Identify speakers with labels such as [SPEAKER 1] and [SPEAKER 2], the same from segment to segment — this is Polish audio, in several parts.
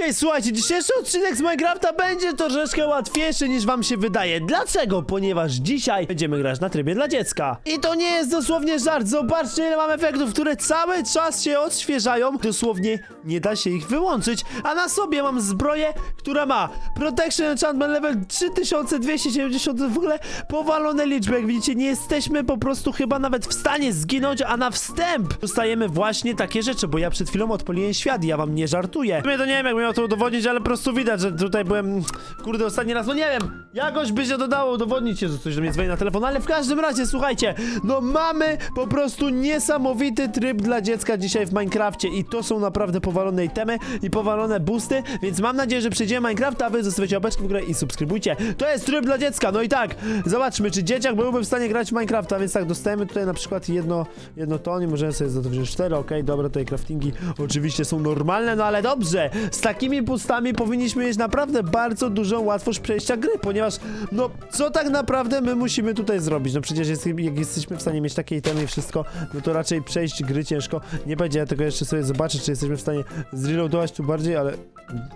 [SPEAKER 1] Okej, słuchajcie, dzisiejszy odcinek z Minecrafta będzie troszeczkę łatwiejszy niż wam się wydaje. Dlaczego? Ponieważ dzisiaj będziemy grać na trybie dla dziecka. I to nie jest dosłownie żart. Zobaczcie, ile mam efektów, które cały czas się odświeżają. Dosłownie nie da się ich wyłączyć. A na sobie mam zbroję, która ma Protection Enchantment level 3270. W ogóle powalone liczby. Jak widzicie, nie jesteśmy po prostu chyba nawet w stanie zginąć, a na wstęp dostajemy właśnie takie rzeczy, bo ja przed chwilą odpaliłem świat i ja wam nie żartuję. W sumie to nie wiem, jak miał to udowodnić, ale po prostu widać, że tutaj byłem, kurde, ostatni raz, no nie wiem, jakoś by się to dało udowodnić, że coś do mnie dzwoni na telefon, ale w każdym razie, słuchajcie, no mamy po prostu niesamowity tryb dla dziecka dzisiaj w Minecrafcie i to są naprawdę powalone itemy i powalone boosty, więc mam nadzieję, że przejdziemy Minecrafta, a wy zostawiacie łapeczki w górę i subskrybujcie. To jest tryb dla dziecka, no i tak, zobaczmy, czy dzieciak byłby w stanie grać w Minecrafta, więc tak, dostajemy tutaj na przykład jedno, jedno ton i możemy sobie za to wziąć cztery, okej, dobra, tutaj craftingi oczywiście są normalne, no ale dobrze, z takimi boostami powinniśmy mieć naprawdę bardzo dużą łatwość przejścia gry, ponieważ, no, co tak naprawdę my musimy tutaj zrobić? No przecież jest, jak jesteśmy w stanie mieć takie itemy i wszystko, no to raczej przejść gry ciężko nie będzie, ja tylko jeszcze sobie zobaczę, czy jesteśmy w stanie zreloadować tu bardziej, ale...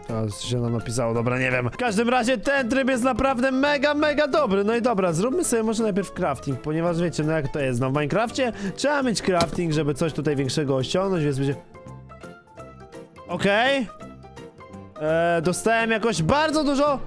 [SPEAKER 1] A, się nam napisało, dobra, nie wiem. W każdym razie ten tryb jest naprawdę mega, mega dobry. No i dobra, zróbmy sobie może najpierw crafting, ponieważ wiecie, no jak to jest, no w Minecrafcie trzeba mieć crafting, żeby coś tutaj większego osiągnąć, więc będzie... Okej. Eee, dostałem jakoś bardzo dużo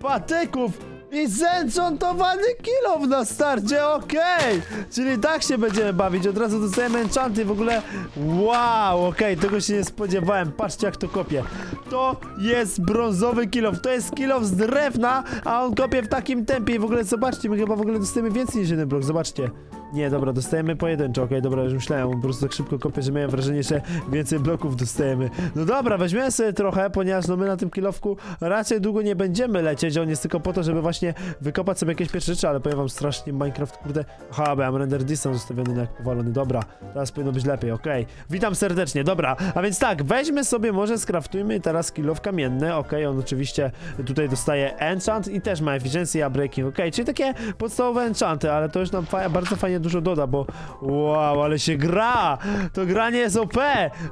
[SPEAKER 1] patyków i zenchantowany kilow na starcie, okej! Czyli tak się będziemy bawić, od razu dostajemy enchanty w ogóle, wow, okej, tego się nie spodziewałem, patrzcie jak to kopie. To jest brązowy kilow, to jest kilow z drewna, a on kopie w takim tempie i w ogóle zobaczcie, my chyba w ogóle dostajemy więcej niż jeden blok, zobaczcie. Nie, dobra, dostajemy pojedynczo, okej, dobra, już myślałem, po prostu tak szybko kopię, że miałem wrażenie, że więcej bloków dostajemy. No dobra, weźmiemy sobie trochę, ponieważ no my na tym kilowku raczej długo nie będziemy lecieć, on jest tylko po to, żeby właśnie wykopać sobie jakieś pierwsze rzeczy, ale powiem wam strasznie Minecraft, kurde, aha, bo ja mam render distance zostawiony na jak powalony, dobra, teraz powinno być lepiej, okej. Witam serdecznie, dobra, a więc tak, weźmy sobie, może skraftujmy teraz kilow kamienny, okej, on oczywiście tutaj dostaje enchant i też ma efficiency a breaking, okej, czyli takie podstawowe enchanty, ale to już nam fa bardzo fajnie dużo doda, bo wow, ale się gra! To granie jest OP!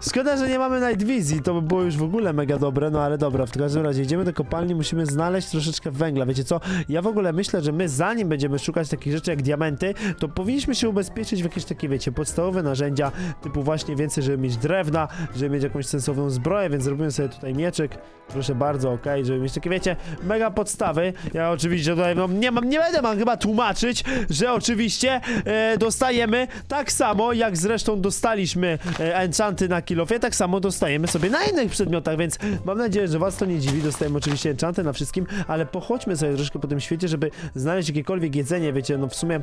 [SPEAKER 1] Szkoda, że nie mamy Night Wizji, to by było już w ogóle mega dobre, no ale dobra, w każdym razie idziemy do kopalni, musimy znaleźć troszeczkę węgla, wiecie co? Ja w ogóle myślę, że my zanim będziemy szukać takich rzeczy jak diamenty, to powinniśmy się ubezpieczyć w jakieś takie, wiecie, podstawowe narzędzia, typu właśnie więcej, żeby mieć drewna, żeby mieć jakąś sensowną zbroję, więc zrobimy sobie tutaj mieczyk, proszę bardzo, okej, żeby mieć takie, wiecie, mega podstawy. Ja oczywiście tutaj, no nie mam, nie będę mam chyba tłumaczyć, że oczywiście e, dostajemy tak samo, jak zresztą dostaliśmy e, enchanty na kilofie, tak samo dostajemy sobie na innych przedmiotach, więc mam nadzieję, że was to nie dziwi, dostajemy oczywiście enchanty na wszystkim, ale pochodźmy sobie troszkę po tym świecie, żeby znaleźć jakiekolwiek jedzenie, wiecie, no w sumie...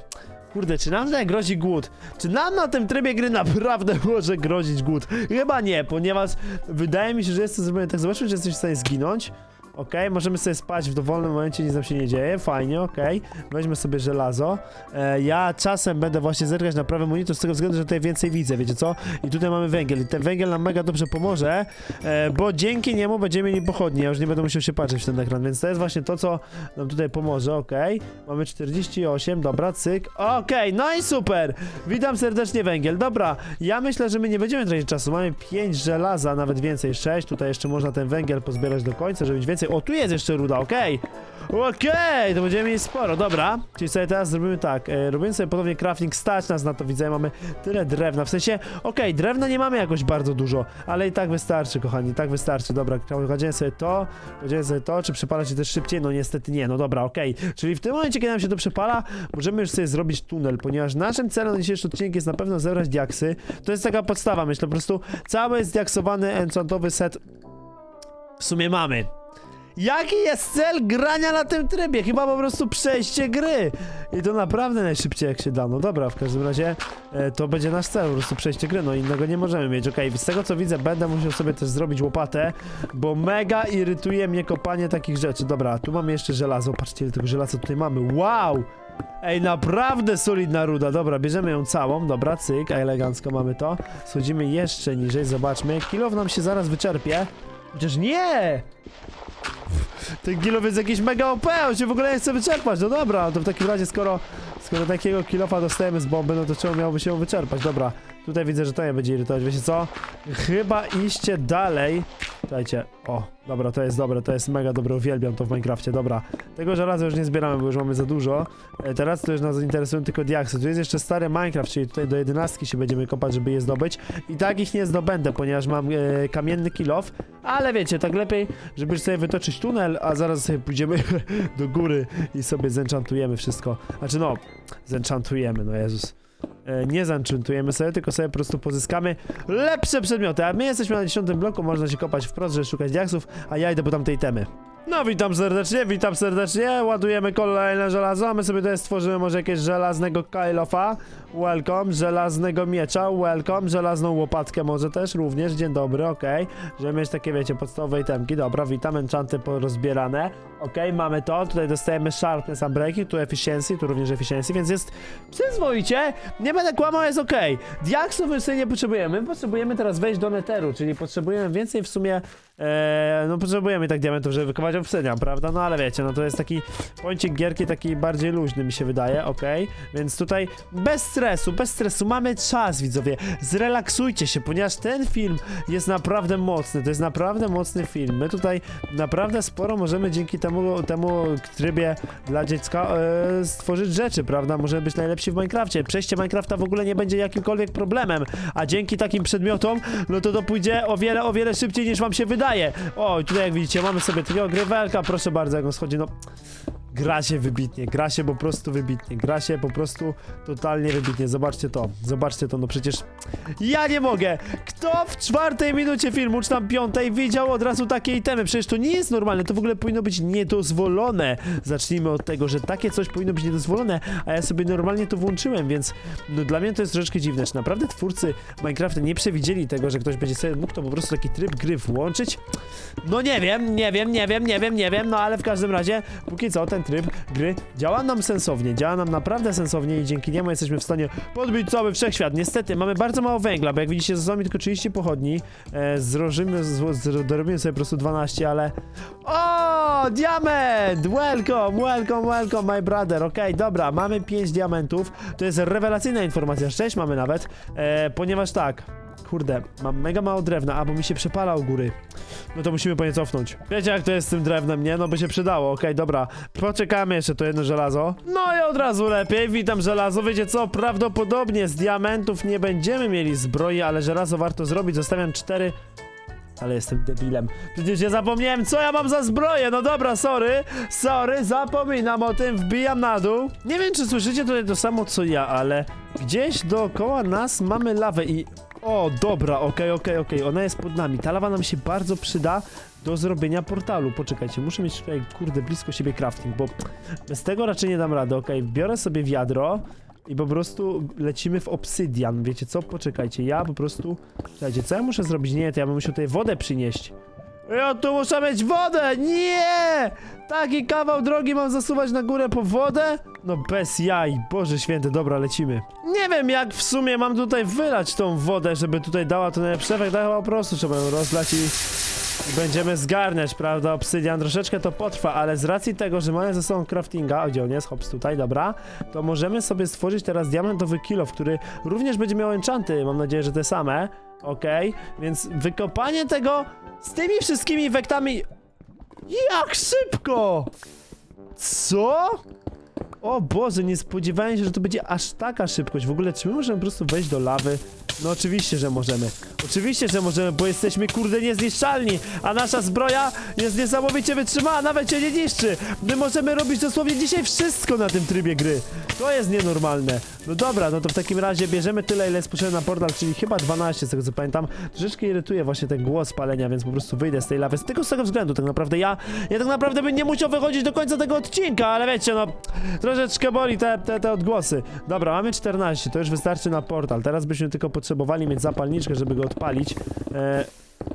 [SPEAKER 1] Kurde, czy nam tutaj grozi głód? Czy nam na tym trybie gry naprawdę może grozić głód? Chyba nie, ponieważ wydaje mi się, że jest to zrobione tak. Zobaczmy, czy jesteś w stanie zginąć. Okej, możemy sobie spać w dowolnym momencie, nic nam się nie dzieje, fajnie, okej. Weźmy sobie żelazo. E, ja czasem będę właśnie zerkać na prawy monitor z tego względu, że tutaj więcej widzę, wiecie co? I tutaj mamy węgiel i ten węgiel nam mega dobrze pomoże, e, bo dzięki niemu będziemy mieli pochodnie, ja już nie będę musiał się patrzeć w ten ekran, więc to jest właśnie to, co nam tutaj pomoże, okej. Mamy 48, dobra, cyk, okej, no i super! Witam serdecznie węgiel, dobra, ja myślę, że my nie będziemy tracić czasu, mamy 5 żelaza, nawet więcej, 6, tutaj jeszcze można ten węgiel pozbierać do końca, żeby mieć więcej, o tu jest jeszcze ruda, okej! Okej, to będziemy mieli sporo, dobra. Czyli sobie teraz zrobimy tak, e, robimy sobie ponownie crafting, stać nas na to, widzę, mamy tyle drewna, w sensie, okej, drewna nie mamy jakoś bardzo dużo, ale i tak wystarczy, kochani, tak wystarczy, dobra, kładziemy sobie to, kładziemy sobie to, czy przepala się też szybciej? No niestety nie, no dobra, okej. Czyli w tym momencie, kiedy nam się to przepala, możemy już sobie zrobić tunel, ponieważ naszym celem na dzisiejszy odcinek jest na pewno zebrać diaksy, to jest taka podstawa, myślę, po prostu cały zdiaksowany enchantowy set w sumie mamy. Jaki jest cel grania na tym trybie? Chyba po prostu przejście gry. I to naprawdę najszybciej jak się da. No dobra, w każdym razie e, to będzie nasz cel, po prostu przejście gry. No innego nie możemy mieć. Okej, z tego co widzę, będę musiał sobie też zrobić łopatę, bo mega irytuje mnie kopanie takich rzeczy. Dobra, tu mamy jeszcze żelazo. Patrzcie, ile tego żelaza tutaj mamy. Wow! Ej, naprawdę solidna ruda. Dobra, bierzemy ją całą. Dobra, cyk, elegancko mamy to. Schodzimy jeszcze niżej, zobaczmy. Kilow nam się zaraz wyczerpie. Chociaż nie! Ten kilof jest jakiś mega OP, on się w ogóle nie chce wyczerpać. No dobra, to w takim razie skoro, skoro takiego kilofa dostajemy z bomby, no to czemu miałoby się on wyczerpać? Dobra, tutaj widzę, że to nie będzie irytować. Wiecie co? Chyba iście dalej Czekajcie, o, dobra, to jest dobre, to jest mega dobre, uwielbiam to w Minecrafcie, dobra. Tego żelaza już nie zbieramy, bo już mamy za dużo. E, teraz to już nas interesują tylko diaksy. Tu jest jeszcze stary Minecraft, czyli tutaj do jedenastki się będziemy kopać, żeby je zdobyć. I tak ich nie zdobędę, ponieważ mam e, kamienny kilof, ale wiecie, tak lepiej, żeby sobie wytoczyć tunel, a zaraz sobie pójdziemy do góry i sobie zenchantujemy wszystko. Znaczy no, zenchantujemy, no Jezus. E, nie zenchantujemy sobie, tylko sobie po prostu pozyskamy lepsze przedmioty. A my jesteśmy na 10 bloku, można się kopać wprost, żeby szukać diaksów, a ja idę po tamtej temy. No witam serdecznie, witam serdecznie, ładujemy kolejne żelazo, a my sobie tutaj stworzymy może jakiegoś żelaznego kailofa, welcome, żelaznego miecza, welcome, żelazną łopatkę może też również, dzień dobry, okej, żeby mieć takie wiecie, podstawowe itemki, dobra, witam, enchanty porozbierane, okej, mamy to, tutaj dostajemy sharpness unbreaking, tu efficiency, tu również efficiency, więc jest przyzwoicie, nie będę kłamał, jest okej, diaksów my sobie nie potrzebujemy, my potrzebujemy teraz wejść do netheru, czyli potrzebujemy więcej w sumie Eee, no potrzebujemy tak diamentów, żeby wykować obsydian, prawda? No ale wiecie, no to jest taki pońcik gierki taki bardziej luźny mi się wydaje, okej? Więc tutaj bez stresu, bez stresu, mamy czas widzowie, zrelaksujcie się, ponieważ ten film jest naprawdę mocny, to jest naprawdę mocny film. My tutaj naprawdę sporo możemy dzięki temu, temu trybie dla dziecka e, stworzyć rzeczy, prawda? Możemy być najlepsi w Minecrafcie. Przejście Minecrafta w ogóle nie będzie jakimkolwiek problemem, a dzięki takim przedmiotom, no to to pójdzie o wiele, o wiele szybciej niż wam się wydaje. O, tutaj jak widzicie, mamy sobie takiego grywelka, proszę bardzo, jak on schodzi, no... Gra się wybitnie, gra się po prostu wybitnie, gra się po prostu totalnie wybitnie. Zobaczcie to, zobaczcie to, no przecież ja nie mogę. Kto w czwartej minucie filmu, czy tam piątej, widział od razu takie itemy? Przecież to nie jest normalne, to w ogóle powinno być niedozwolone. Zacznijmy od tego, że takie coś powinno być niedozwolone, a ja sobie normalnie to włączyłem, więc no dla mnie to jest troszeczkę dziwne. Czy naprawdę twórcy Minecrafta nie przewidzieli tego, że ktoś będzie sobie mógł to po prostu taki tryb gry włączyć? No nie wiem, nie wiem, nie wiem, nie wiem, nie wiem, no ale w każdym razie, póki co ten tryb gry działa nam sensownie, działa nam naprawdę sensownie i dzięki niemu jesteśmy w stanie podbić cały wszechświat. Niestety, mamy bardzo mało węgla, bo jak widzicie, zostało tylko 30 pochodni, e, zrożymy, z, sobie po prostu 12, ale... O, diament! Welcome, welcome, welcome, my brother. Okej, dobra, mamy 5 diamentów, to jest rewelacyjna informacja, 6 mamy nawet, e, ponieważ tak... Kurde, mam mega mało drewna, a bo mi się przepala u góry. No to musimy po nie cofnąć. Wiecie jak to jest z tym drewnem, nie? No by się przydało, okej, dobra. Poczekamy jeszcze to jedno żelazo. No i od razu lepiej, witam żelazo. Wiecie co, prawdopodobnie z diamentów nie będziemy mieli zbroi, ale żelazo warto zrobić. Zostawiam cztery... Ale jestem debilem. Przecież ja zapomniałem, co ja mam za zbroję. No dobra, sorry. Sorry, zapominam o tym, wbijam na dół. Nie wiem, czy słyszycie tutaj to samo, co ja, ale gdzieś dookoła nas mamy lawę i... O, dobra, okej, okej, okej, ona jest pod nami. Ta lawa nam się bardzo przyda do zrobienia portalu. Poczekajcie, muszę mieć tutaj, kurde, blisko siebie crafting, bo bez tego raczej nie dam rady. Okej, biorę sobie wiadro i po prostu lecimy w obsydian. Wiecie co? Poczekajcie, ja po prostu... Czekajcie, co ja muszę zrobić? Nie, to ja bym musiał tutaj wodę przynieść. Ja tu muszę mieć wodę! Nie! Taki kawał drogi mam zasuwać na górę po wodę? No bez jaj, Boże święty, dobra, lecimy. Nie wiem jak w sumie mam tutaj wylać tą wodę, żeby tutaj dała to najlepszy efekt, ale po prostu trzeba ją rozlać i... Będziemy zgarniać, prawda? Obsydian troszeczkę to potrwa, ale z racji tego, że mamy ze sobą craftinga, o gdzie on jest, hops tutaj, dobra, to możemy sobie stworzyć teraz diamentowy kilof, który również będzie miał enchanty, mam nadzieję, że te same, okej, więc wykopanie tego z tymi wszystkimi efektami... Jak szybko! Co? O Boże, nie spodziewałem się, że to będzie aż taka szybkość. W ogóle, czy my możemy po prostu wejść do lawy? No oczywiście, że możemy. Oczywiście, że możemy, bo jesteśmy kurde niezniszczalni, a nasza zbroja jest niesamowicie wytrzymała, nawet się nie niszczy. My możemy robić dosłownie dzisiaj wszystko na tym trybie gry. To jest nienormalne. No dobra, no to w takim razie bierzemy tyle, ile jest potrzebne na portal, czyli chyba 12, z tego co pamiętam. Troszeczkę irytuje właśnie ten głos palenia, więc po prostu wyjdę z tej lawy. Z z tego względu tak naprawdę ja, ja tak naprawdę bym nie musiał wychodzić do końca tego odcinka, ale wiecie, no troszeczkę boli te, te, te odgłosy. Dobra, mamy 14, to już wystarczy na portal. Teraz byśmy tylko potrzebowali mieć zapalniczkę, żeby go odpalić. E,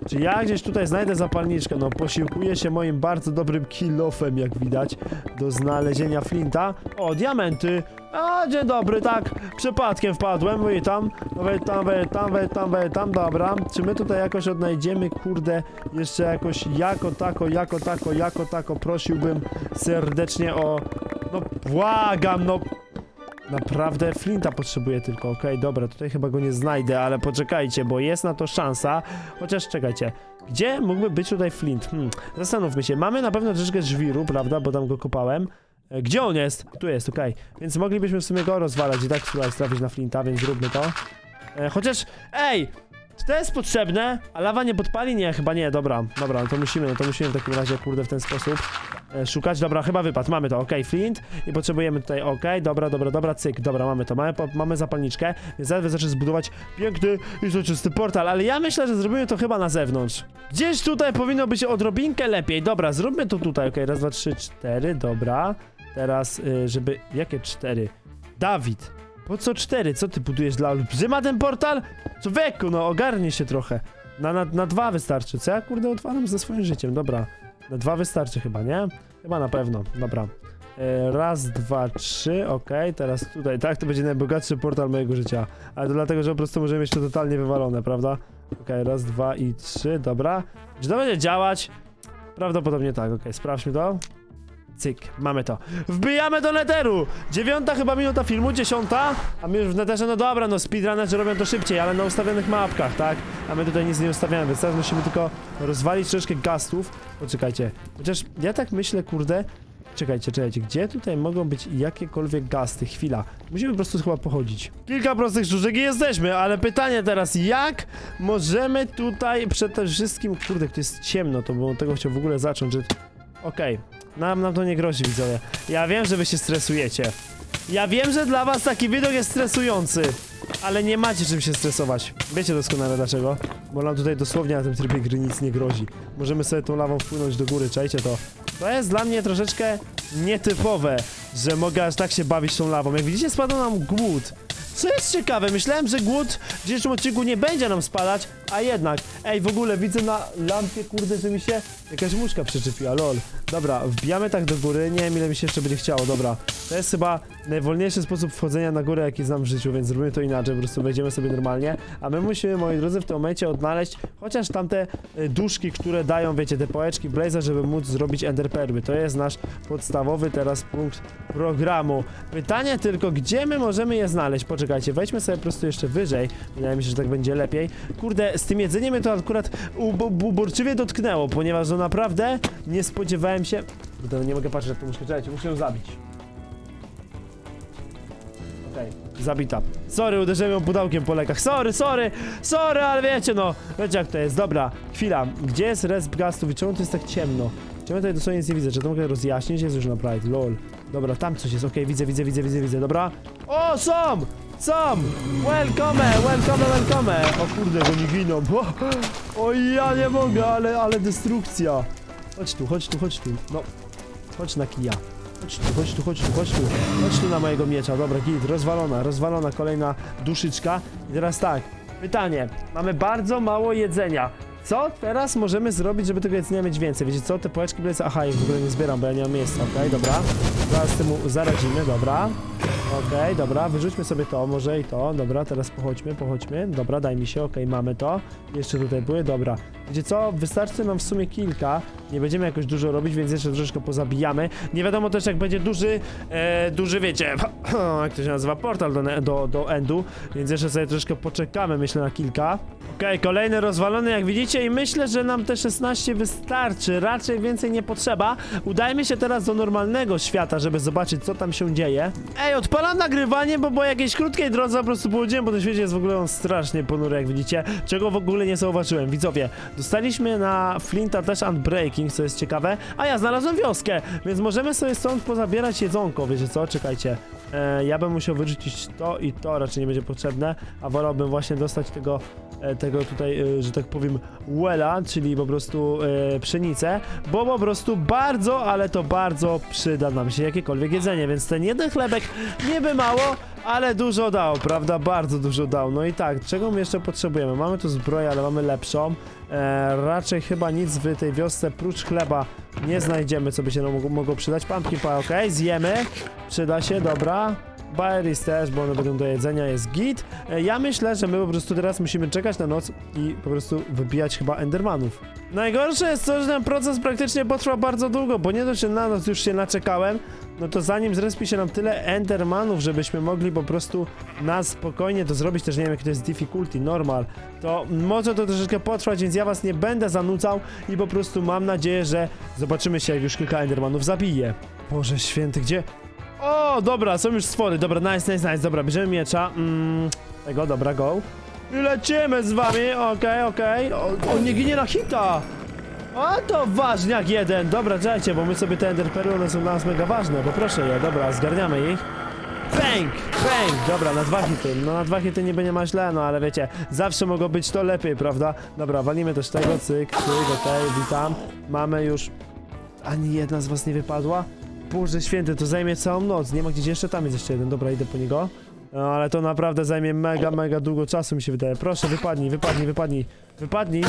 [SPEAKER 1] czy ja gdzieś tutaj znajdę zapalniczkę? No, posiłkuję się moim bardzo dobrym kilofem, jak widać, do znalezienia flinta. O, diamenty! A, dzień dobry, tak, przypadkiem wpadłem, witam. Witam, witam, witam, witam, dobra. Czy my tutaj jakoś odnajdziemy, kurde, jeszcze jakoś jako tako, jako tako, jako tako, prosiłbym serdecznie o... No, błagam, no... naprawdę flinta potrzebuję tylko, okej, dobra, tutaj chyba go nie znajdę, ale poczekajcie, bo jest na to szansa, chociaż czekajcie, gdzie mógłby być tutaj flint? Hmm, zastanówmy się, mamy na pewno troszeczkę żwiru, prawda, bo tam go kopałem, E, Gdzie on jest? Tu jest, okej. Więc moglibyśmy w sumie go rozwalać i tak słuchaj, trafić na flinta, więc zróbmy to. E, chociaż, ej! Czy to jest potrzebne? A lawa nie podpali? Nie, chyba nie, dobra. Dobra, no to musimy, no to musimy w takim razie, kurde, w ten sposób e, szukać. Dobra, chyba wypadł, mamy to, okej, flint. I potrzebujemy tutaj, okej, dobra, dobra, dobra, cyk, dobra, mamy to, mamy, po- mamy zapalniczkę, więc zaraz zacznę zbudować piękny i soczysty portal, ale ja myślę, że zrobimy to chyba na zewnątrz. Gdzieś tutaj powinno być odrobinkę lepiej. Dobra, zróbmy to tutaj, okej, raz, dwa, trzy, cztery, dobra. Teraz, y, żeby... Jakie cztery? Dawid! Po co cztery? Co ty budujesz dla olbrzyma ten portal? Człowieku, no ogarnij się trochę. Na, na, na dwa wystarczy. Co ja kurde otwaram ze swoim życiem? Dobra. Na dwa wystarczy chyba, nie? Chyba na pewno. Dobra. E, raz, dwa, trzy, okej, teraz tutaj, tak, to będzie najbogatszy portal mojego życia. Ale to dlatego, że po prostu możemy mieć to totalnie wywalone, prawda? Okej, raz, dwa i trzy, dobra. Czy to będzie działać? Prawdopodobnie tak, okej, sprawdźmy to. Cyk, mamy to. Wbijamy do neteru! Dziewiąta chyba minuta filmu, dziesiąta? A my już w neterze, no dobra, no speedrunnerzy robią to szybciej, ale na ustawionych mapkach, tak? A my tutaj nic nie ustawiamy, więc teraz musimy tylko rozwalić troszkę gastów. Poczekajcie, chociaż ja tak myślę, kurde... Czekajcie, czekajcie, gdzie tutaj mogą być jakiekolwiek gasty? Chwila, musimy po prostu chyba pochodzić. Kilka prostych sztuczek i jesteśmy, ale pytanie teraz, jak możemy tutaj przede wszystkim... Kurde, to jest ciemno, to bym tego chciał w ogóle zacząć, że... Okej, nam, nam to nie grozi, widzowie. Ja wiem, że wy się stresujecie. Ja wiem, że dla was taki widok jest stresujący. Ale nie macie czym się stresować. Wiecie doskonale dlaczego. Bo nam tutaj dosłownie na tym trybie gry nic nie grozi. Możemy sobie tą lawą wpłynąć do góry, czajcie to. To jest dla mnie troszeczkę nietypowe, że mogę aż tak się bawić tą lawą. Jak widzicie, spada nam głód. Co jest ciekawe, myślałem, że głód w dzisiejszym odcinku nie będzie nam spadać, a jednak. Ej, w ogóle widzę na lampie, kurde, że mi się jakaś muszka przyczepiła, lol. Dobra, wbijamy tak do góry, nie wiem ile mi się jeszcze będzie chciało, dobra. To jest chyba najwolniejszy sposób wchodzenia na górę, jaki znam w życiu, więc zrobimy to inaczej, po prostu wejdziemy sobie normalnie. A my musimy, moi drodzy, w tym momencie odnaleźć chociaż tamte y, duszki, które dają, wiecie, te pałeczki Blaze'a, żeby móc zrobić enderperły. To jest nasz podstawowy teraz punkt programu. Pytanie tylko, gdzie my możemy je znaleźć? Poczekajcie, wejdźmy sobie po prostu jeszcze wyżej. Wydaje mi się, że tak będzie lepiej. Kurde, z tym jedzeniem mnie to akurat ub- uborczywie dotknęło, ponieważ no naprawdę nie spodziewałem się... Kurde, no nie mogę patrzeć na tą muszkę, czekajcie, muszę ją zabić. Okej, zabita. Sorry, uderzyłem ją pudełkiem po lekach. Sorry, sorry, sorry, ale wiecie no. Wiecie jak to jest. Dobra, chwila. Gdzie jest resp gastów i czemu to jest tak ciemno? Czemu tutaj dosłownie nic nie widzę? Czy to mogę rozjaśnić? Jest już na Pride, lol. Dobra, tam coś jest, okej, widzę, widzę, widzę, widzę, widzę, dobra. O, są! Są! Welcome, welcome, welcome! O kurde, bo nie giną. O ja nie mogę, ale, ale destrukcja. Chodź tu, chodź tu, chodź tu. No, chodź na kija. Chodź tu, chodź tu, chodź tu, chodź tu. Chodź tu na mojego miecza. Dobra, git, rozwalona, rozwalona kolejna duszyczka. I teraz tak, pytanie. Mamy bardzo mało jedzenia. Co teraz możemy zrobić, żeby tego jedzenia mieć więcej? Wiecie co, te pałeczki lecą... Aha, ich w ogóle nie zbieram, bo ja nie mam miejsca, okej, dobra. Zaraz temu zaradzimy, dobra. Okej, dobra, wyrzućmy sobie to, może i to, dobra, teraz pochodźmy, pochodźmy, dobra, daj mi się, okej, mamy to. Jeszcze tutaj były, dobra. Wiecie co, wystarczy nam w sumie kilka, nie będziemy jakoś dużo robić, więc jeszcze troszeczkę pozabijamy. Nie wiadomo też jak będzie duży, e, duży wiecie, jak to się nazywa, portal do, do, do endu, więc jeszcze sobie troszeczkę poczekamy, myślę, na kilka. Okej, kolejny rozwalony, jak widzicie i myślę, że nam te 16 wystarczy, raczej więcej nie potrzeba. Udajmy się teraz do normalnego świata, żeby zobaczyć, co tam się dzieje. Ej, odpalam nagrywanie, bo po jakiejś krótkiej drodze po prostu pochodziłem po tym świecie, jest w ogóle on strasznie ponury, jak widzicie, czego w ogóle nie zauważyłem. Widzowie, dostaliśmy na Flinta też Unbreaking, co jest ciekawe, a ja znalazłem wioskę, więc możemy sobie stąd pozabierać jedzonko, wiecie co, czekajcie. E, ja bym musiał wyrzucić to i to, raczej nie będzie potrzebne, a wolałbym właśnie dostać tego, e, tego tutaj, e, że tak powiem, wella, czyli po prostu e, pszenicę, bo po prostu bardzo, ale to bardzo przyda nam się jakiekolwiek jedzenie, więc ten jeden chlebek niby mało, ale dużo dał, prawda? Bardzo dużo dał. No i tak, czego my jeszcze potrzebujemy? Mamy tu zbroję, ale mamy lepszą. E, raczej chyba nic w tej wiosce prócz chleba nie znajdziemy, co by się nam mogło, mogło przydać. Pumpkin pie, ok, zjemy. Przyda się, dobra. Berries też, bo one będą do jedzenia, jest git. E, ja myślę, że my po prostu teraz musimy czekać na noc i po prostu wybijać chyba endermanów. Najgorsze jest to, że ten proces praktycznie potrwa bardzo długo, bo nie dość, że na noc już się naczekałem, no to zanim zrespi się nam tyle endermanów, żebyśmy mogli po prostu na spokojnie to zrobić, też nie wiem jaki to jest difficulty, normal, to może to troszeczkę potrwać, więc ja was nie będę zanudzał i po prostu mam nadzieję, że zobaczymy się jak już kilka endermanów zabije. Boże święty, gdzie... O, dobra, są już stwory, dobra, nice, nice, nice, dobra, bierzemy miecza, mm, tego, dobra, go. I lecimy z wami, okej, okej, O, on nie ginie na hita! A to ważniak jeden! Dobra, czekajcie, bo my sobie te enderpery, one są dla nas mega ważne, poproszę je, dobra, zgarniamy ich. Bang! Bang! Dobra, na dwa hity. No na dwa hity niby nie ma źle, no ale wiecie, zawsze mogło być to lepiej, prawda? Dobra, walimy też tego, cyk, cyk, okej, witam. Mamy już... Ani jedna z was nie wypadła? Boże święty, to zajmie całą noc, nie ma gdzieś jeszcze, tam jest jeszcze jeden, dobra, idę po niego. No ale to naprawdę zajmie mega, mega długo czasu mi się wydaje. Proszę, wypadnij, wypadnij, wypadnij. Wypadnij,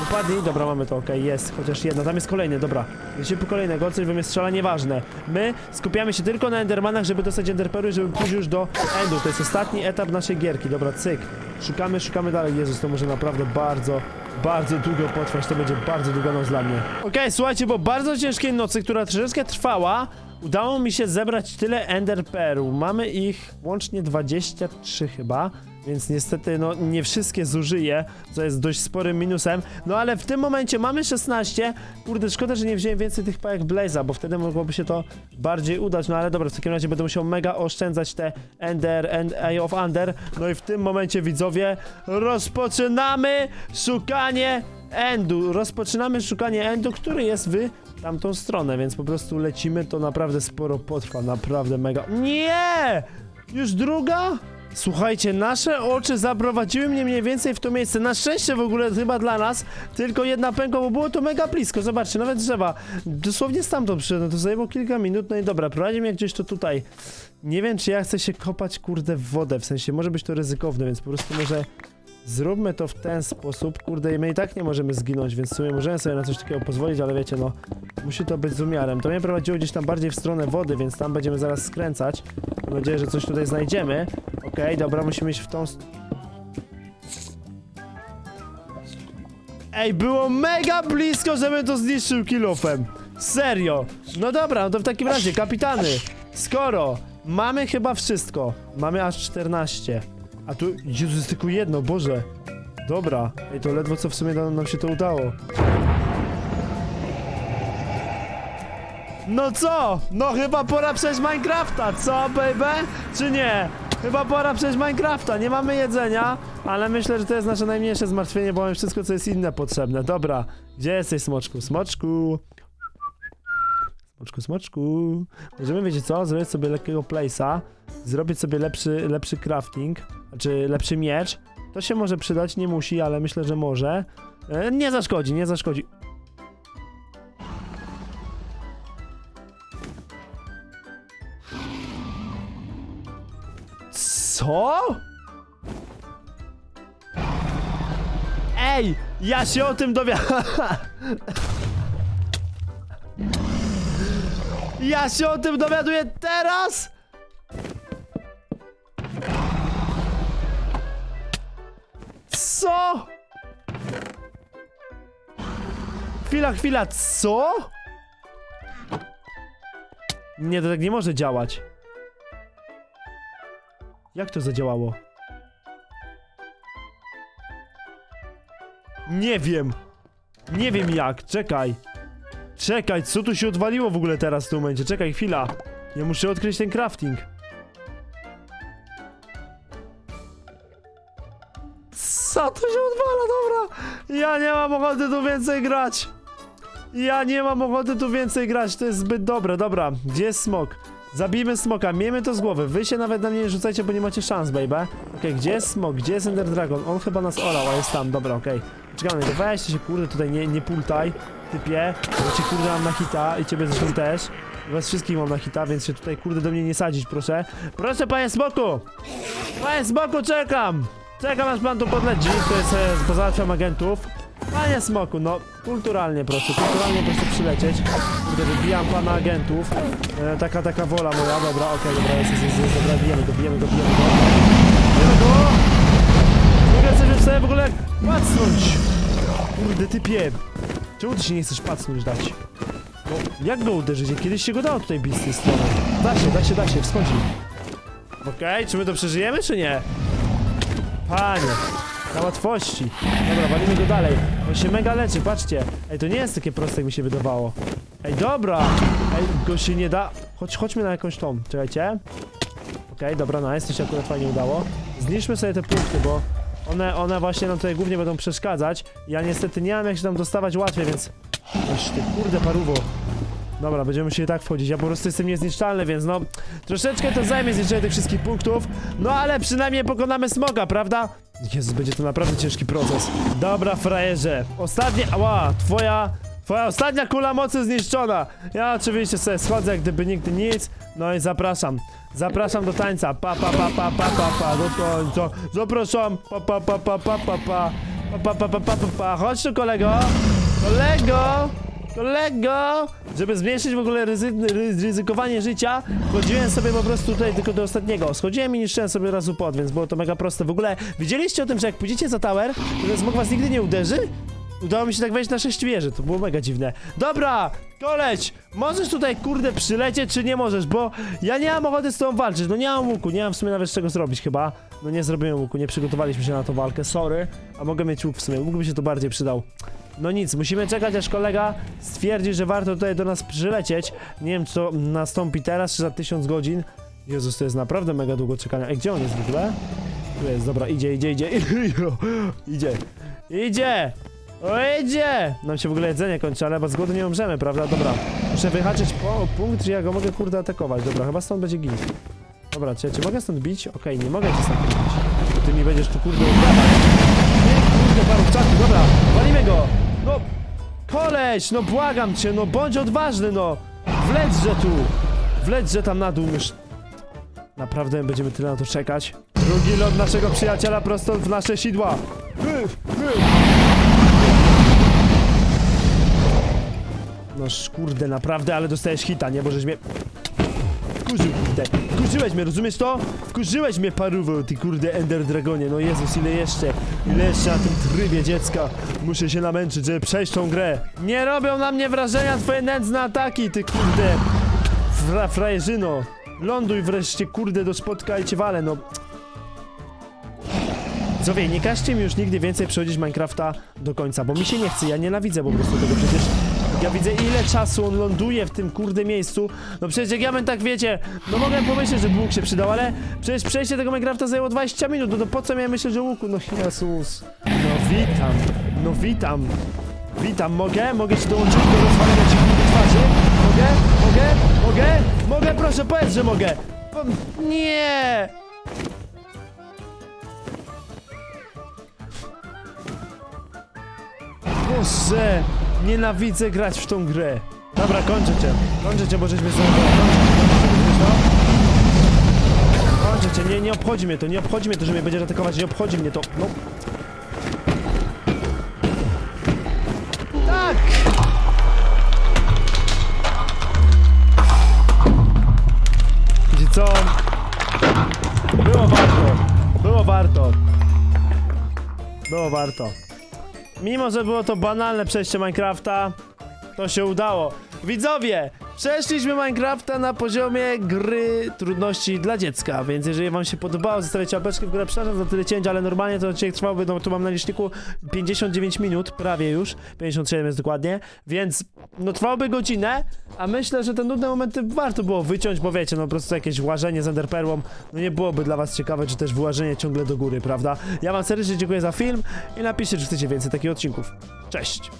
[SPEAKER 1] wypadnij. Dobra, mamy to, okej, jest. Chociaż jedno, tam jest kolejny, dobra. Lecimy po kolejnego, coś we mnie strzela, nieważne. My skupiamy się tylko na Endermanach, żeby dostać Enderpery, żeby pójść już do Endu. To jest ostatni etap naszej gierki. Dobra, cyk. Szukamy, szukamy dalej. Jezus, to może naprawdę bardzo, bardzo długo potrwać. To będzie bardzo długa noc dla mnie. Okej, słuchajcie, bo bardzo ciężkiej nocy, która troszeczkę trwała, udało mi się zebrać tyle Enderperu. Mamy ich łącznie 23 chyba. Więc niestety, no, nie wszystkie zużyję, co jest dość sporym minusem. No ale w tym momencie mamy 16. Kurde, szkoda, że nie wziąłem więcej tych pajek Blaze'a, bo wtedy mogłoby się to bardziej udać. No ale dobra, w takim razie będę musiał mega oszczędzać te Ender, end, Eye of Under. No i w tym momencie, widzowie, rozpoczynamy szukanie Endu. Rozpoczynamy szukanie Endu, który jest w tamtą stronę, więc po prostu lecimy. To naprawdę sporo potrwa, naprawdę mega. Nie! Już druga? Słuchajcie, nasze oczy zaprowadziły mnie mniej więcej w to miejsce. Na szczęście w ogóle chyba dla nas tylko jedna pękła, bo było to mega blisko. Zobaczcie, nawet drzewa. Dosłownie stamtąd przyszedłem, to zajęło kilka minut. No i dobra, prowadzi mnie gdzieś to tutaj. Nie wiem, czy ja chcę się kopać, kurde, w wodę. W sensie, może być to ryzykowne, więc po prostu może zróbmy to w ten sposób. Kurde, i my i tak nie możemy zginąć, więc w sumie możemy sobie na coś takiego pozwolić, ale wiecie, no, musi to być z umiarem. To mnie prowadziło gdzieś tam bardziej w stronę wody, więc tam będziemy zaraz skręcać. Mam nadzieję, że coś tutaj znajdziemy. Okej, dobra, musimy iść w tą... Ej, było mega blisko, żebym to zniszczył kilofem. Serio. No dobra, no to w takim razie, kapitany, skoro mamy chyba wszystko, mamy aż 14, a tu, Jezus, jest tylko jedno, Boże. Dobra, ej, to ledwo co w sumie nam, nam się to udało. No co? No chyba pora przejść Minecrafta, co baby? Czy nie? Chyba pora przejść Minecrafta, nie mamy jedzenia, ale myślę, że to jest nasze najmniejsze zmartwienie, bo mamy wszystko, co jest inne potrzebne. Dobra, gdzie jesteś, smoczku? Smoczku! Smoczku, smoczku. Możemy, wiecie co, zrobić sobie lekkiego place'a, zrobić sobie lepszy, lepszy crafting, znaczy lepszy miecz. To się może przydać, nie musi, ale myślę, że może. E, nie zaszkodzi, nie zaszkodzi. Co? Ej, ja się o tym dowiadam. Ja się o tym dowiaduję teraz? Chwila, chwila, co? Nie, to tak nie może działać. Jak to zadziałało? Nie wiem. Nie wiem jak, czekaj. Czekaj, co tu się odwaliło w ogóle teraz w tym momencie? Czekaj, chwila. Ja muszę odkryć ten crafting. Co tu się odwala, dobra? Ja nie mam ochoty tu więcej grać. Ja nie mam ochoty tu więcej grać, to jest zbyt dobre, dobra. Gdzie jest smok? Zabijmy smoka, miejmy to z głowy. Wy się nawet na mnie nie rzucajcie, bo nie macie szans, baby. Okej, gdzie jest smok? Gdzie jest Ender Dragon? On chyba nas olał, a jest tam, dobra, okej. Czekamy, no weźcie się, kurde, tutaj nie, nie pultaj, typie. Bo cię, kurde, mam na hita i ciebie zresztą też. Was wszystkich mam na hita, więc się tutaj, kurde, do mnie nie sadzić, proszę. Proszę, panie smoku! Panie smoku, czekam! Czekam, aż pan tu podleci, to jest, e, pozałatwiam agentów. Panie smoku, no, kulturalnie proszę, kulturalnie proszę przylecieć. Kurde, wybijam pana agentów. E, taka, taka wola moja, dobra, okej, dobra, jest, jest, jest, dobra, bijemy go, bijemy go, bijemy go. Bijemy go! Wiem, sobie w sobie w ogóle łacnąć. Kurde, typie. Czemu ty się nie chcesz pacnąć dać? Jak go uderzyć? Kiedyś się go dało tutaj bić z tej strony. Da się, da się, da się, wschodzi. Okej, czy my to przeżyjemy, czy nie? Panie, na łatwości. Dobra, walimy go dalej. On się mega leczy, patrzcie. Ej, to nie jest takie proste, jak mi się wydawało. Ej, dobra. Ej, go się nie da... Chodź, chodźmy na jakąś tą, czekajcie. Okej, dobra, no, jest to się akurat fajnie udało. Zniszczmy sobie te punkty, bo one, one właśnie nam tutaj głównie będą przeszkadzać. Ja niestety nie mam jak się tam dostawać łatwiej, więc... Oś ty kurde paruwo. Dobra, będziemy musieli tak wchodzić. Ja po prostu jestem niezniszczalny, więc no... Troszeczkę to zajmie zniszczenie tych wszystkich punktów. No ale przynajmniej pokonamy smoga, prawda? Jezus, będzie to naprawdę ciężki proces. Dobra, frajerze. Ostatnie... Ała, twoja... Twoja ostatnia kula mocy zniszczona. Ja oczywiście sobie schodzę, jak gdyby nigdy nic. No i zapraszam. Zapraszam do tańca. Pa, pa, pa, pa, pa, pa, pa, do tańca. Zapraszam. Pa, pa, pa, pa, pa, pa, pa. Pa, pa, pa, pa, pa, pa, pa. Chodź tu, kolego. Kolego. Kolego! Żeby zmniejszyć w ogóle ryzy ry- ryzykowanie życia, chodziłem sobie po prostu tutaj tylko do ostatniego. Schodziłem i niszczyłem sobie razu pod, więc było to mega proste. W ogóle widzieliście o tym, że jak pójdziecie za tower, to smok was nigdy nie uderzy? Udało mi się tak wejść na sześć wieży, to było mega dziwne. Dobra, koleć, możesz tutaj kurde przylecieć, czy nie możesz, bo ja nie mam ochoty z tobą walczyć, no nie mam łuku, nie mam w sumie nawet czego zrobić chyba. No nie zrobiłem łuku, nie przygotowaliśmy się na tą walkę, sorry, a mogę mieć łuk w sumie, łuk by się to bardziej przydał. No nic, musimy czekać aż kolega stwierdzi, że warto tutaj do nas przylecieć. Nie wiem, czy to nastąpi teraz, czy za tysiąc godzin. Jezus, to jest naprawdę mega długo czekania. Ej, gdzie on jest w ogóle? Tu jest, dobra, idzie, idzie, idzie. idzie. Idzie! O, idzie! Nam się w ogóle jedzenie kończy, ale bez głodu nie umrzemy, prawda? Dobra, muszę wyhaczyć po punkt, że ja go mogę kurde atakować. Dobra, chyba stąd będzie git. Dobra, czy, czy mogę stąd bić? Okej, nie mogę cię stąd bić. Bo ty mi będziesz tu kurde udawać. Ty kurde parówczaku, dobra, walimy go! No, koleś, no błagam cię, no bądź odważny, no! Wledźże tu! Wledźże tam na dół, już... Naprawdę będziemy tyle na to czekać. Drugi lot naszego przyjaciela prosto w nasze sidła. No kurde, naprawdę, ale dostajesz hita, nie? Bo żeś mnie... Wkurzył, kurde. Wkurzyłeś mnie, rozumiesz to? Wkurzyłeś mnie, paruwo, ty kurde Ender Dragonie. No Jezus, ile jeszcze, ile jeszcze na tym trybie dziecka muszę się namęczyć, żeby przejść tą grę. Nie robią na mnie wrażenia twoje nędzne ataki, ty kurde. Fra, frajerzyno. Ląduj wreszcie, kurde, do spotkajcie wale, no. Zowie, nie każcie mi już nigdy więcej przechodzić Minecrafta do końca, bo mi się nie chce, ja nienawidzę po prostu tego przecież. Ja widzę ile czasu on ląduje w tym kurde miejscu. No przecież jak ja bym tak wiecie, no mogę pomyśleć, że łuk się przydał, ale przecież przejście tego Minecrafta zajęło 20 minut, no to po co miałem myśleć, że łuku? No Jezus. No witam, no witam. Witam, mogę? Mogę ci dołączyć do rozwalenia ci twarzy? Mogę? Mogę? Mogę? Mogę? Proszę, powiedz, że mogę. Po... Nie! Boże, nienawidzę grać w tą grę. Dobra, kończę cię. Kończę cię, bo żeśmy sobie... Kończę cię, nie, nie obchodzi mnie to, nie obchodzi mnie to, że mnie będziesz atakować, nie obchodzi mnie to, no. Tak! Wiecie co? Było warto. Było warto. Było warto. Mimo, że było to banalne przejście Minecrafta, to się udało. Widzowie, przeszliśmy Minecrafta na poziomie gry trudności dla dziecka, więc jeżeli wam się podobało, zostawiacie łapeczkę w górę, przepraszam za tyle cięć, ale normalnie to odcinek trwałby, no tu mam na liczniku 59 minut, prawie już, 57 jest dokładnie, więc no trwałby godzinę, a myślę, że te nudne momenty warto było wyciąć, bo wiecie, no po prostu jakieś łażenie z enderperłą, no nie byłoby dla was ciekawe, czy też wyłażenie ciągle do góry, prawda? Ja wam serdecznie dziękuję za film i napiszcie, czy chcecie więcej takich odcinków. Cześć!